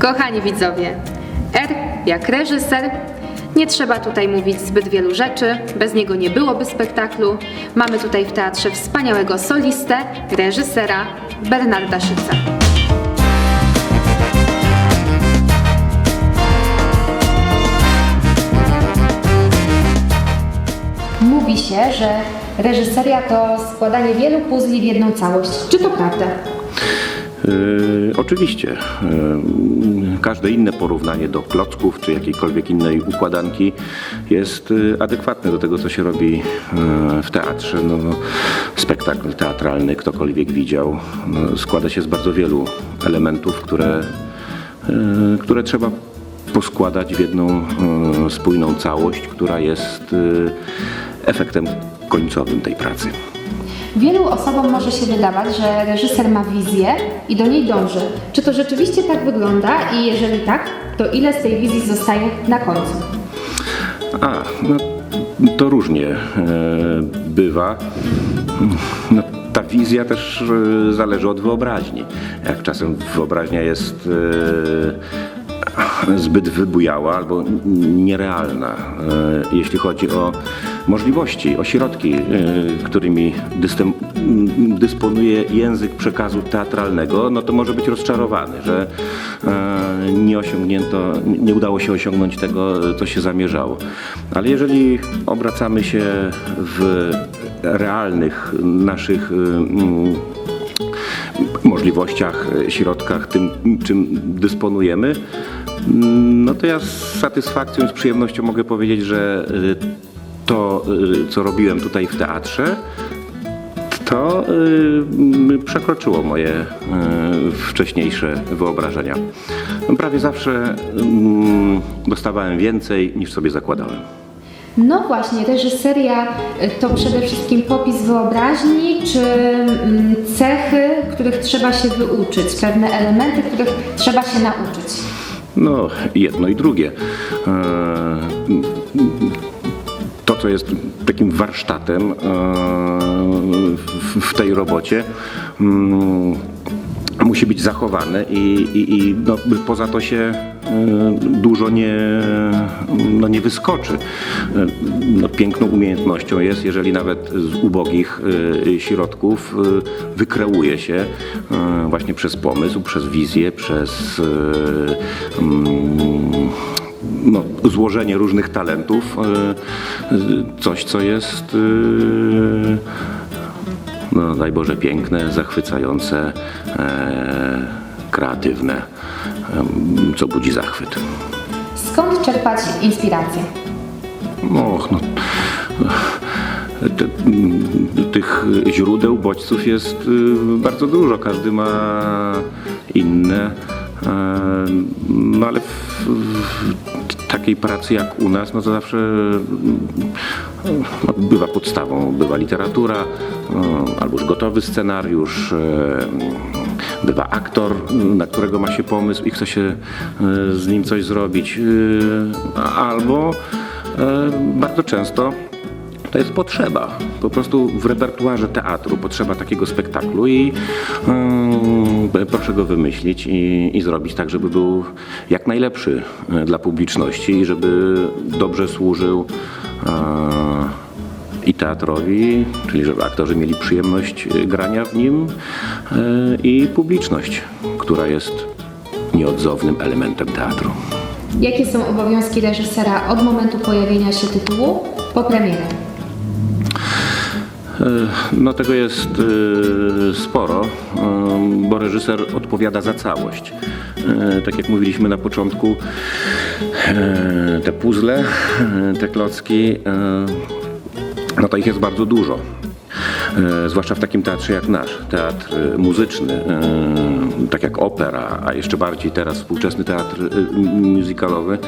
Kochani widzowie, R jak reżyser. Nie trzeba tutaj mówić zbyt wielu rzeczy, bez niego nie byłoby spektaklu. Mamy tutaj w teatrze wspaniałego solistę, reżysera Bernarda Szyca. Mówi się, że reżyseria to składanie wielu puzli w jedną całość. Czy to prawda? Yy, oczywiście. Yy, każde inne porównanie do klocków czy jakiejkolwiek innej układanki jest yy, adekwatne do tego, co się robi w teatrze. No, no, spektakl teatralny, ktokolwiek widział, no, składa się z bardzo wielu elementów, które, które trzeba poskładać w jedną spójną całość, która jest efektem końcowym tej pracy. Wielu osobom może się wydawać, że reżyser ma wizję i do niej dąży. Czy to rzeczywiście tak wygląda i jeżeli tak, to ile z tej wizji zostaje na końcu? A, no to różnie e, bywa. No, ta wizja też e, zależy od wyobraźni. Jak czasem wyobraźnia jest e, zbyt wybujała albo nierealna, e, jeśli chodzi o możliwości, o środki, e, którymi dysponuje język przekazu teatralnego, no to może być rozczarowany, że e, nie osiągnięto, nie udało się osiągnąć tego, co się zamierzało. Ale jeżeli obracamy się w realnych naszych mm, możliwościach, e, środkach, tym czym dysponujemy, no to ja z satysfakcją i z przyjemnością mogę powiedzieć, że to, y, co robiłem tutaj w teatrze, to y, przekroczyło moje y, wcześniejsze wyobrażenia. Prawie zawsze mm, dostawałem więcej niż sobie zakładałem. No właśnie, reżyseria to przede wszystkim popis wyobraźni, czy mm, cechy, których trzeba się wyuczyć, pewne elementy, których trzeba się nauczyć. No, jedno i drugie. E, To, co jest takim warsztatem e, w- tej robocie, mm, musi być zachowane i, i, i no, poza to się e, dużo nie, no, nie wyskoczy. E, No, piękną umiejętnością jest, jeżeli nawet z ubogich środków wykreuje się właśnie przez pomysł, przez wizję, przez mm, no, złożenie różnych talentów, e, e, coś co jest e, no daj Boże piękne, zachwycające, kreatywne, co budzi zachwyt. Skąd czerpać inspirację? Och, no, tych źródeł, bodźców jest y, bardzo dużo, każdy ma inne, no ale w, w takiej pracy jak u nas, no to zawsze mm, no, bywa podstawą, bywa literatura, e, albo już gotowy scenariusz, e, bywa aktor, na którego ma się pomysł i chce się e, z nim coś zrobić, e, albo bardzo często to jest potrzeba. Po prostu w repertuarze teatru potrzeba takiego spektaklu i e, proszę go wymyślić i, i zrobić tak, żeby był jak najlepszy e, dla publiczności i żeby dobrze służył e, i teatrowi, czyli żeby aktorzy mieli przyjemność e, grania w nim e, i publiczność, która jest nieodzownym elementem teatru. Jakie są obowiązki reżysera od momentu pojawienia się tytułu po premierę? No tego jest y, sporo, y, bo reżyser odpowiada za całość. Tak jak mówiliśmy na początku, te puzzle, te klocki, no to ich jest bardzo dużo. E, Zwłaszcza w takim teatrze jak nasz, teatr e, muzyczny, e, tak jak opera, a jeszcze bardziej teraz współczesny teatr musicalowy,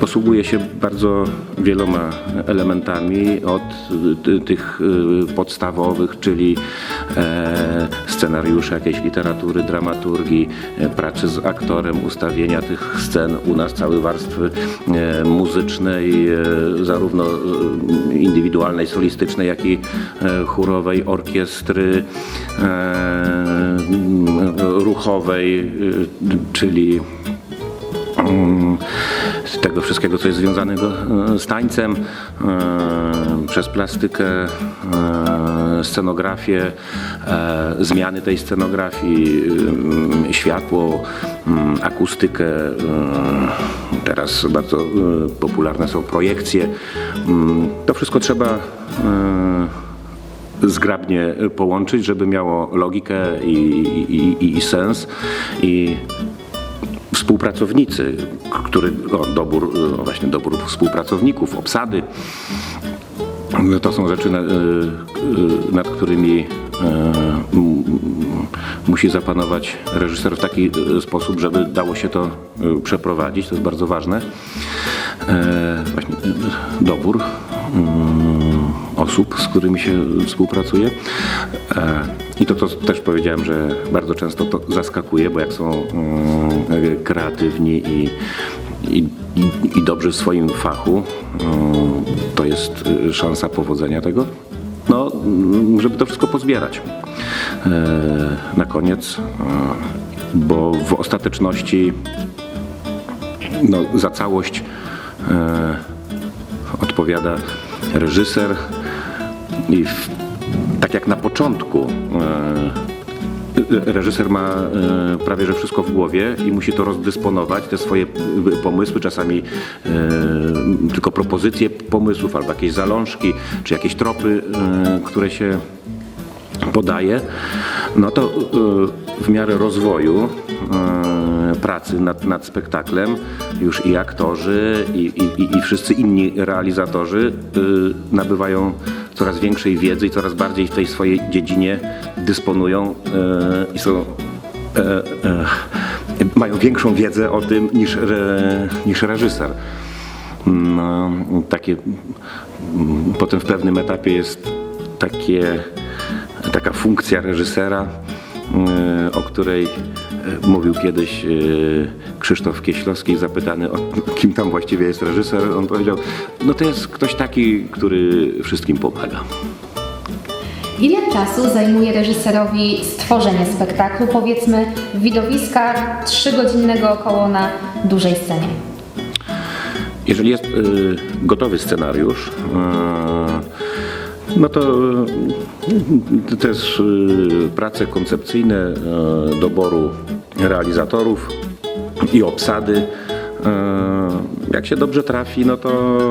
posługuje się bardzo wieloma elementami od tych podstawowych, czyli scenariusza jakiejś literatury, dramaturgii, pracy z aktorem, ustawienia tych scen u nas, całej warstwy muzycznej, zarówno indywidualnej, solistycznej, solistycznej, jak i e, chórowej, orkiestry e, ruchowej, y, czyli mm, tego wszystkiego, co jest związanego e, z tańcem, e, przez plastykę, e, scenografię, zmiany tej scenografii, światło, mm, akustykę. Teraz bardzo popularne są projekcje. Mm, To wszystko trzeba zgrabnie połączyć, żeby miało logikę i, i, i, i sens. I współpracownicy, który, o, dobór, o, właśnie dobór współpracowników, obsady, no to są rzeczy, na- y, y, nad którymi y, musi zapanować reżyser w taki y, sposób, żeby dało się to y, przeprowadzić. To jest bardzo ważne. E, Właśnie y, dobór y, osób, z którymi się współpracuje. E, I to, też powiedziałem, że bardzo często to zaskakuje, bo jak są mm, kreatywni i, i, i, dobrzy w swoim fachu, mm, to jest y, szansa powodzenia tego. No, mm, żeby to wszystko pozbierać e, na koniec, e, bo w ostateczności no, za całość e, odpowiada reżyser i w, tak jak na początku e, reżyser ma e, prawie że wszystko w głowie i musi to rozdysponować, te swoje e, pomysły, czasami tylko propozycje pomysłów albo jakieś zalążki, czy jakieś tropy, które się podaje, no to y, w miarę rozwoju y, pracy nad, nad spektaklem już i aktorzy i, i, i- wszyscy inni realizatorzy y, nabywają coraz większej wiedzy i coraz bardziej w tej swojej dziedzinie dysponują i są e, e, mają większą wiedzę o tym niż, niż reżyser. No, takie, potem w pewnym etapie jest takie, taka funkcja reżysera, y, o której y, mówił kiedyś y, Krzysztof Kieślowski, zapytany o kim tam właściwie jest reżyser. On powiedział, no to jest ktoś taki, który wszystkim pomaga. Ile czasu zajmuje reżyserowi stworzenie spektaklu, powiedzmy widowiska trzygodzinnego około na dużej scenie? Jeżeli jest gotowy scenariusz, no to y, też y, prace koncepcyjne y, doboru realizatorów i obsady. Jak się dobrze trafi, no to,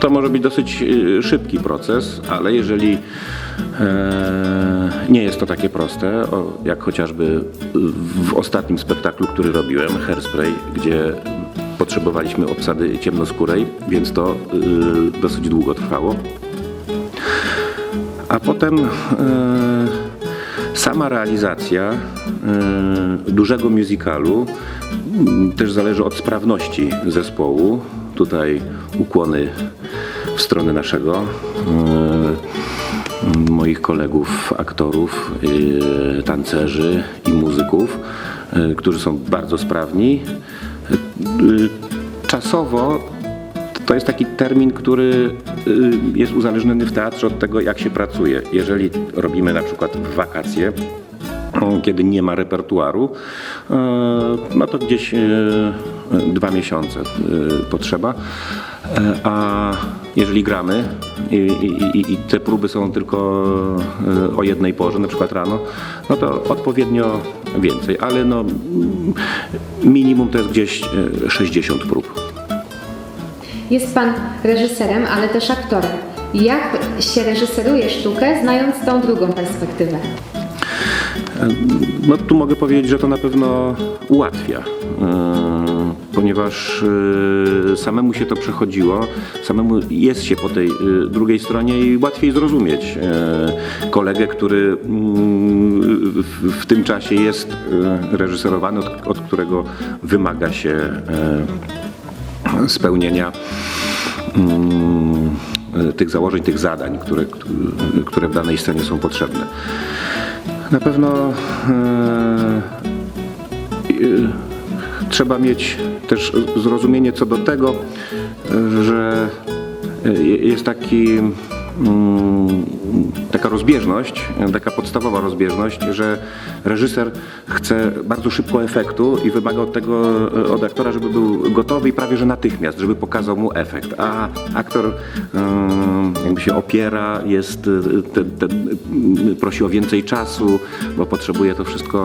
to może być dosyć szybki proces, ale jeżeli e, nie jest to takie proste, jak chociażby w ostatnim spektaklu, który robiłem, Hairspray, gdzie potrzebowaliśmy obsady ciemnoskórej, więc to dosyć długo trwało. A potem e, sama realizacja e, dużego musicalu też zależy od sprawności zespołu. Tutaj ukłony w stronę naszego, e, moich kolegów, aktorów, tancerzy i muzyków, którzy są bardzo sprawni. Czasowo to jest taki termin, który y, jest uzależniony w teatrze od tego, jak się pracuje. Jeżeli robimy na przykład w wakacje, kiedy nie ma repertuaru, y, no to gdzieś y, dwa miesiące potrzeba. A jeżeli gramy i, i, i- te próby są tylko o jednej porze, na przykład rano, no to odpowiednio więcej, ale no, minimum to jest gdzieś y, 60 prób. Jest Pan reżyserem, ale też aktorem. Jak się reżyseruje sztukę, znając tą drugą perspektywę? No tu mogę powiedzieć, że to na pewno ułatwia, yy, ponieważ yy, samemu się to przechodziło, samemu jest się po tej yy, drugiej stronie i łatwiej zrozumieć kolegę, który yy, w, tym czasie jest reżyserowany, od, którego wymaga się spełnienia mm, tych założeń, tych zadań, które, które w danej scenie są potrzebne. Na pewno e, e, trzeba mieć też zrozumienie co do tego, że jest taki, taka rozbieżność, taka podstawowa rozbieżność, że reżyser chce bardzo szybko efektu i wymaga od tego y, od aktora, żeby był gotowy i prawie że natychmiast, żeby pokazał mu efekt. A aktor y, jakby się opiera, jest, te, te, y, prosi o więcej czasu, bo potrzebuje to wszystko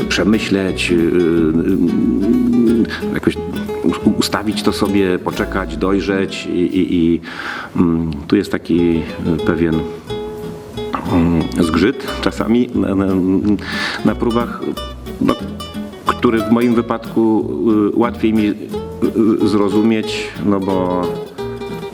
e, przemyśleć, jakoś ustawić to sobie, poczekać, dojrzeć i, i, i mm, tu jest taki y, pewien mm, zgrzyt czasami na, na, na próbach, no, który w moim wypadku y, łatwiej mi y, zrozumieć, no bo,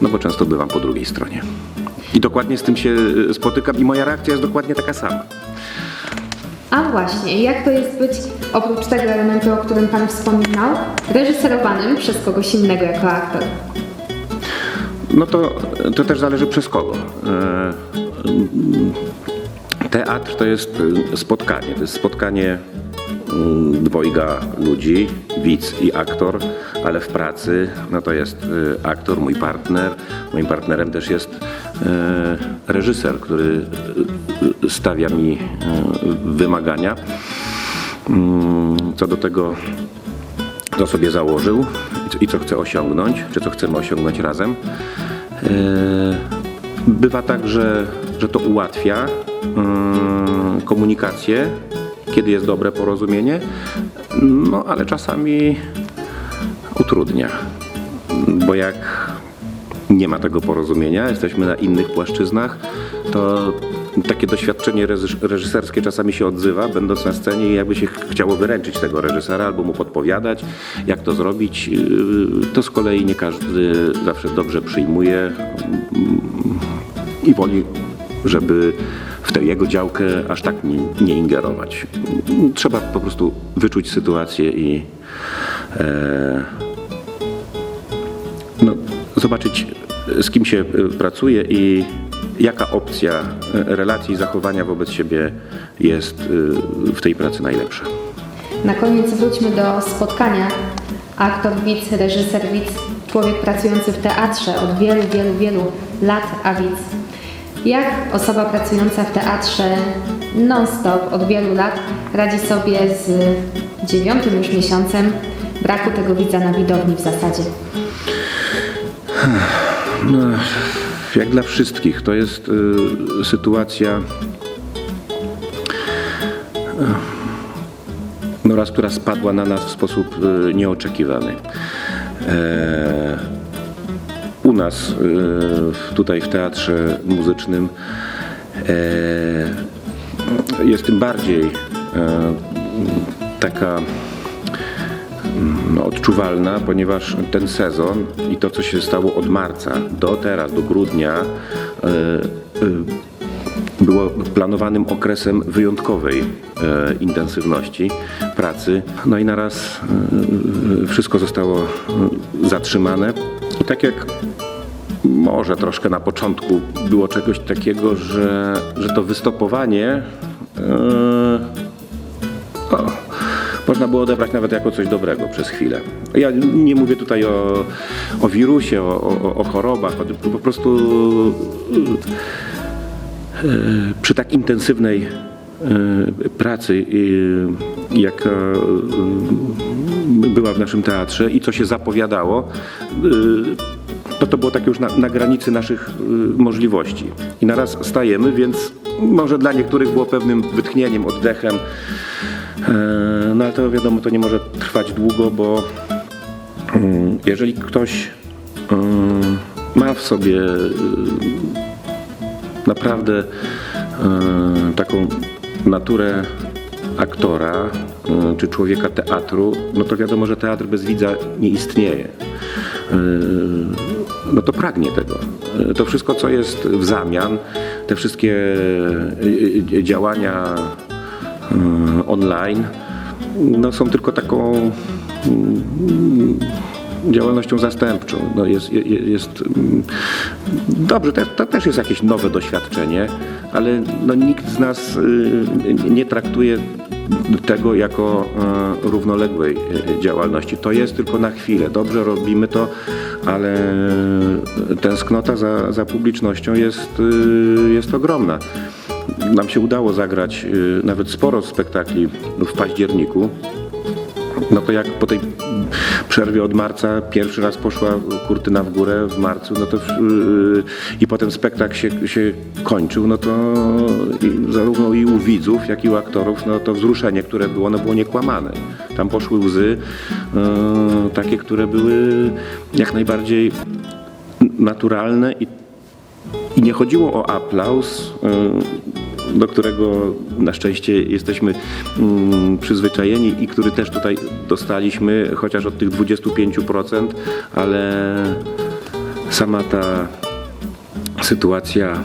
no bo często bywam po drugiej stronie. I dokładnie z tym się spotykam i moja reakcja jest dokładnie taka sama. A właśnie, jak to jest być, oprócz tego elementu, o którym Pan wspominał, reżyserowanym przez kogoś innego jako aktor? No to, to też zależy przez kogo. E, Teatr to jest e, spotkanie. To jest spotkanie mm, dwojga ludzi, widz i aktor, ale w pracy no to jest e, aktor, mój partner. Moim partnerem też jest e, reżyser, który e, stawia mi wymagania. Mm, Co do tego co sobie założył i co- chce osiągnąć, czy co chcemy osiągnąć razem. Bywa tak, że, że to ułatwia komunikację, kiedy jest dobre porozumienie, no ale czasami utrudnia, bo jak nie ma tego porozumienia, jesteśmy na innych płaszczyznach, to takie doświadczenie reżys- reżyserskie czasami się odzywa, będąc na scenie i jakby się ch- chciało wyręczyć tego reżysera albo mu podpowiadać, jak to zrobić. Yy, To z kolei nie każdy zawsze dobrze przyjmuje mm, i woli, żeby w tę jego działkę aż tak nie, nie ingerować. Trzeba po prostu wyczuć sytuację i e, no, zobaczyć, z kim się y, pracuje i jaka opcja y, relacji i zachowania wobec siebie jest y, w tej pracy najlepsza. Na koniec wróćmy do spotkania. Aktor, widz, reżyser, widz, człowiek pracujący w teatrze od wielu, wielu, wielu lat, a widz. Jak osoba pracująca w teatrze non-stop od wielu lat radzi sobie z dziewiątym już miesiącem braku tego widza na widowni w zasadzie? No, jak dla wszystkich, to jest y, sytuacja, y, no raz, która spadła na nas w sposób y, nieoczekiwany. E, u nas, y, tutaj w teatrze muzycznym, e, jest tym bardziej e, taka no, odczuwalna, ponieważ ten sezon i to, co się stało od marca do teraz, do grudnia, e, było planowanym okresem wyjątkowej intensywności pracy. No i naraz wszystko zostało zatrzymane. Tak jak może troszkę na początku było czegoś takiego, że, że to wystopowanie e, o, można było odebrać nawet jako coś dobrego przez chwilę. Ja nie mówię tutaj o, o wirusie, o, o, o chorobach, po prostu e, przy tak intensywnej e, pracy, jaka e, była w naszym teatrze i co się zapowiadało, e, to to było takie już na, na granicy naszych y, możliwości. I naraz stajemy, więc może dla niektórych było pewnym wytchnieniem, oddechem. E, no ale to wiadomo, to nie może trwać długo, bo mm, jeżeli ktoś ma w sobie y, naprawdę taką naturę aktora e, czy człowieka teatru, no to wiadomo, że teatr bez widza nie istnieje. E, No to pragnie tego. E, To wszystko, co jest w zamian, te wszystkie e, działania online, no są tylko taką mm, działalnością zastępczą. No jest, je- je- jest, mm, dobrze, to, to też jest jakieś nowe doświadczenie, ale no nikt z nas y, nie traktuje tego jako e, równoległej e, działalności. To jest tylko na chwilę. Dobrze robimy to, ale tęsknota za, za publicznością jest, y, jest ogromna. Nam się udało zagrać y, nawet sporo spektakli w październiku. No to jak po tej przerwie od marca pierwszy raz poszła kurtyna w górę w marcu, no to yy, i potem spektakl się, się kończył, no to i, zarówno i u widzów, jak i u aktorów, no to wzruszenie, które było, no było niekłamane. Tam poszły łzy, yy, takie, które były jak najbardziej naturalne i i nie chodziło o aplauz, y, do którego na szczęście jesteśmy mm, przyzwyczajeni i który też tutaj dostaliśmy, chociaż od tych 25%, ale sama ta sytuacja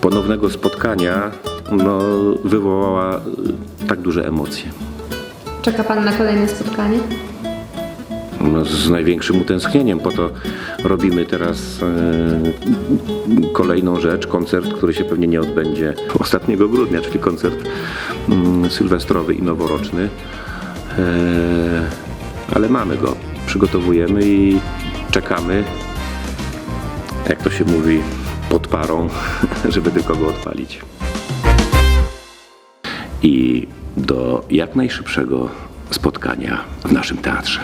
ponownego spotkania no, wywołała tak duże emocje. Czeka Pan na kolejne spotkanie? No, z największym utęsknieniem. Po to robimy teraz e, kolejną rzecz, koncert, który się pewnie nie odbędzie ostatniego grudnia, czyli koncert mm, sylwestrowy i noworoczny. E, ale mamy go, przygotowujemy i czekamy, jak to się mówi, pod parą, żeby tylko go odpalić. I do jak najszybszego spotkania w naszym teatrze.